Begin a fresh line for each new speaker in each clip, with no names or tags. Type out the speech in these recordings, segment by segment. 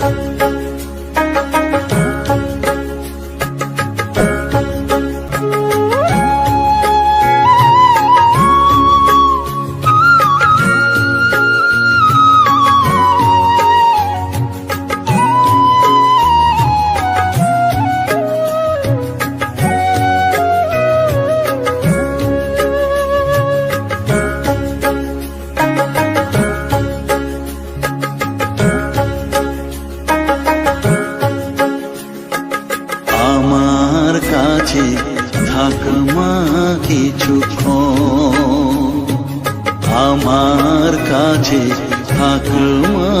আমার কিছুক্ষণ আমার কাছে থাক মা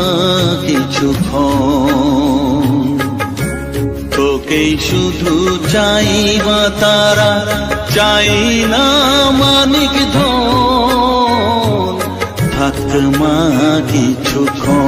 কিছুক্ষণ। তোকেই শুধু চাই মা তারা, চাই না মানিক ধন। থাক মা কিছুক্ষণ।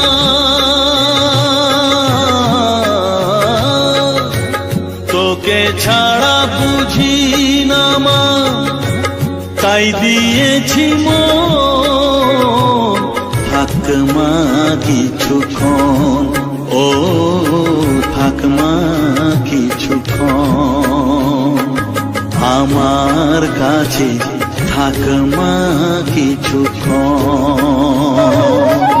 তাই দিয়েছি মন মা কিছুক্ষণ। ও থাক মা কিছুক্ষণ। আমার কাছে থাকমা কিছুক্ষণ।